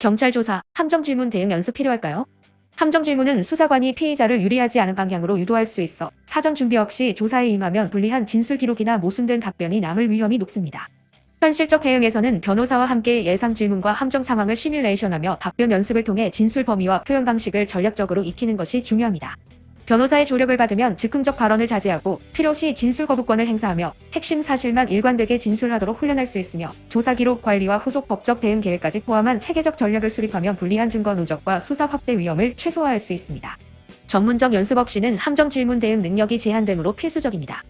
경찰 조사, 함정 질문 대응 연습 필요할까요? 함정 질문은 수사관이 피의자를 유리하지 않은 방향으로 유도할 수 있어 사전 준비 없이 조사에 임하면 불리한 진술 기록이나 모순된 답변이 남을 위험이 높습니다. 현실적 대응에서는 변호사와 함께 예상 질문과 함정 상황을 시뮬레이션하며 답변 연습을 통해 진술 범위와 표현 방식을 전략적으로 익히는 것이 중요합니다. 변호사의 조력을 받으면 즉흥적 발언을 자제하고 필요시 진술 거부권을 행사하며 핵심 사실만 일관되게 진술하도록 훈련할 수 있으며 조사 기록 관리와 후속 법적 대응 계획까지 포함한 체계적 전략을 수립하면 불리한 증거 누적과 수사 확대 위험을 최소화할 수 있습니다. 전문적 연습 없이는 함정 질문 대응 능력이 제한되므로 필수적입니다.